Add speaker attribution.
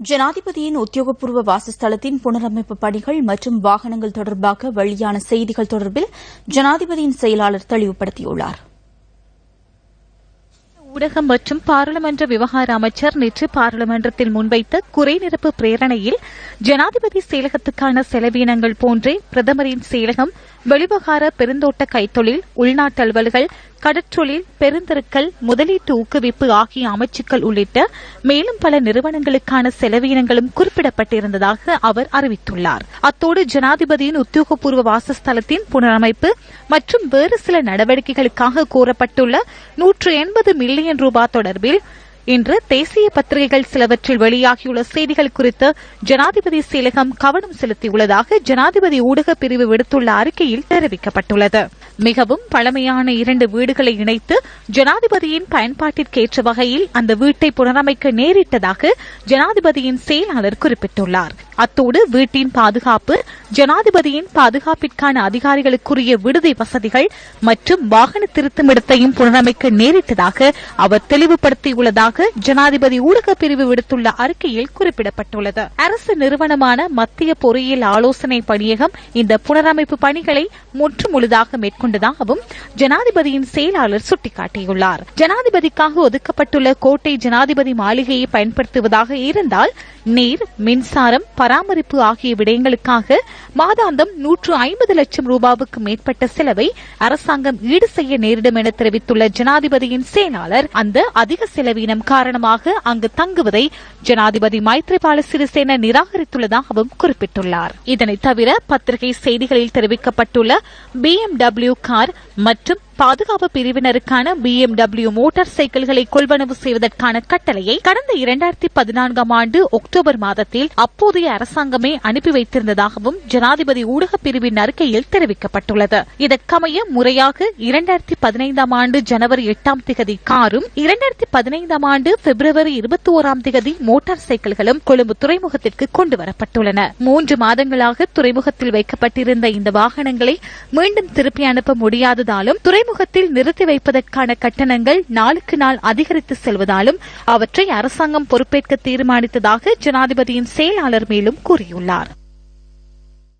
Speaker 1: ஜனாதிபதியின் உத்தியோகபூர்வ வாசஸ்தலத்தின் புனரமைப்பு பணிகள் மற்றும் வாகனங்கள் தொடர்பாக வெளியான செய்திகள் தொடர்பில் ஜனாதிபதியின் செயலாளர் தெளிவுபடுத்தியுள்ளார்.
Speaker 2: ஊடகம் மற்றும் பாராளுமன்ற விவகார அமைச்சர் நேற்று பாராளுமன்றத்தில் முன்வைத்த குறைநிரப்பு பிரேரணையில் ஜனாதிபதி செயலகத்துக்கான செலவினங்கள் போன்றே பிரதமரின் செயலகம் வெளிவகார பெருந்தோட்ட கைத்தொழில் உள்நாட்டு அலுவல்கள் கடற்றொழில் பெருந்தெருக்கள் முதலீட்டு ஊக்குவிப்பு ஆகிய அமைச்சுக்கள் உள்ளிட்ட மேலும் பல நிறுவனங்களுக்கான செலவினங்களும் குறிப்பிடப்பட்டிருந்ததாக அவர் அறிவித்துள்ளார். அத்தோடு ஜனாதிபதியின் உத்தியோகபூர்வ வாசஸ்தலத்தின் புனரமைப்பு மற்றும் வேறு சில நடவடிக்கைகளுக்காக கோரப்பட்டுள்ள நூற்று எண்பது மில்லியன் ரூபாய் தொடர்பில் இன்று தேசிய பத்திரிகைகள் சிலவற்றில் வெளியாகியுள்ள செய்திகள் குறித்து ஜனாதிபதி செயலகம் கவனம் செலுத்தியுள்ளதாக ஜனாதிபதி ஊடக பிரிவு விடுத்துள்ள அறிக்கையில் தெரிவிக்கப்பட்டுள்ளது. மிகவும் பழமையான இரண்டு வீடுகளை இணைத்து ஜனாதிபதியின் பயன்பாட்டிற்கேற்ற வகையில் அந்த வீட்டை புனரமைக்க நேரிட்டதாக ஜனாதிபதியின் செயலாளர் குறிப்பிட்டுள்ளார். அத்தோடு வீட்டின் பாதுகாப்பு ஜனாதிபதியின் பாதுகாப்பிற்கான அதிகாரிகளுக்குரிய விடுதி வசதிகள் மற்றும் வாகன திருத்தமிடத்தையும் புனரமைக்க நேரிட்டதாக அவர் தெளிவுபடுத்தியுள்ளதாக ஜனாதிபதி ஊடக பிரிவு விடுத்துள்ள அறிக்கையில் குறிப்பிடப்பட்டுள்ளது. அரசு நிறுவனமான மத்திய பொறியியல் ஆலோசனை பணியகம் இந்த புனரமைப்பு பணிகளை முற்றுமுழுதாக மேற்கொண்டதாகவும் ஜனாதிபதியின் செயலாளர் சுட்டிக்காட்டியுள்ளார். ஜனாதிபதிக்காக ஒதுக்கப்பட்டுள்ள கோட்டை ஜனாதிபதி மாளிகையை பயன்படுத்துவதாக இருந்தால் நீர் மின்சாரம் பராமரிப்பு ஆகிய விடயங்களுக்காக மாதாந்தம் நூற்று ஐம்பது லட்சம் ரூபாவுக்கு மேற்பட்ட செலவை அரசாங்கம் ஈடு செய்ய நேரிடும் என தெரிவித்துள்ள ஜனாதிபதியின் செயலாளர் அந்த அதிக செலவினம் காரணமாக அங்கு தங்குவதை ஜனாதிபதி மைத்ரிபால சிறிசேன நிராகரித்துள்ளதாகவும் குறிப்பிட்டுள்ளார். இதனைத் தவிர பத்திரிகை செய்திகளில் தெரிவிக்கப்பட்டுள்ள பி எம் டபிள்யூ கார் மற்றும் பாதுகாப்பு பிரிவினருக்கான பி எம் டபிள்யூ மோட்டார் சைக்கிள்களை கொள்வனவு செய்வதற்கான கட்டளையை கடந்த இரண்டாயிரத்தி பதினான்காம் ஆண்டு அக்டோபர் மாதத்தில் அப்போதைய அரசாங்கமே அனுப்பி வைத்திருந்ததாகவும் ஜனாதிபதி ஊடக பிரிவின் அறிக்கையில் தெரிவிக்கப்பட்டுள்ளது. இதற்கமைய முறையாக இரண்டாயிரத்தி பதினைந்தாம் ஆண்டு ஜனவரி எட்டாம் திகதி காரும் இரண்டாயிரத்தி பதினைந்தாம் ஆண்டு பிப்ரவரி இருபத்தி ஓராம் திகதி மோட்டார் சைக்கிள்களும் கொழும்பு துறைமுகத்திற்கு கொண்டு வரப்பட்டுள்ளன மூன்று மாதங்களாக துறைமுகத்தில் வைக்கப்பட்டிருந்த இந்த வாகனங்களை மீண்டும் திருப்பி அனுப்ப முடியாததாலும் துறை துறைமுகத்தில் நிறுத்தி வைப்பதற்கான கட்டணங்கள் நாளுக்கு நாள் அதிகரித்து செல்வதாலும் அவற்றை அரசாங்கம் பொறுப்பேற்க தீர்மானித்ததாக ஜனாதிபதியின் செயலாளர் மேலும் கூறியுள்ளார்.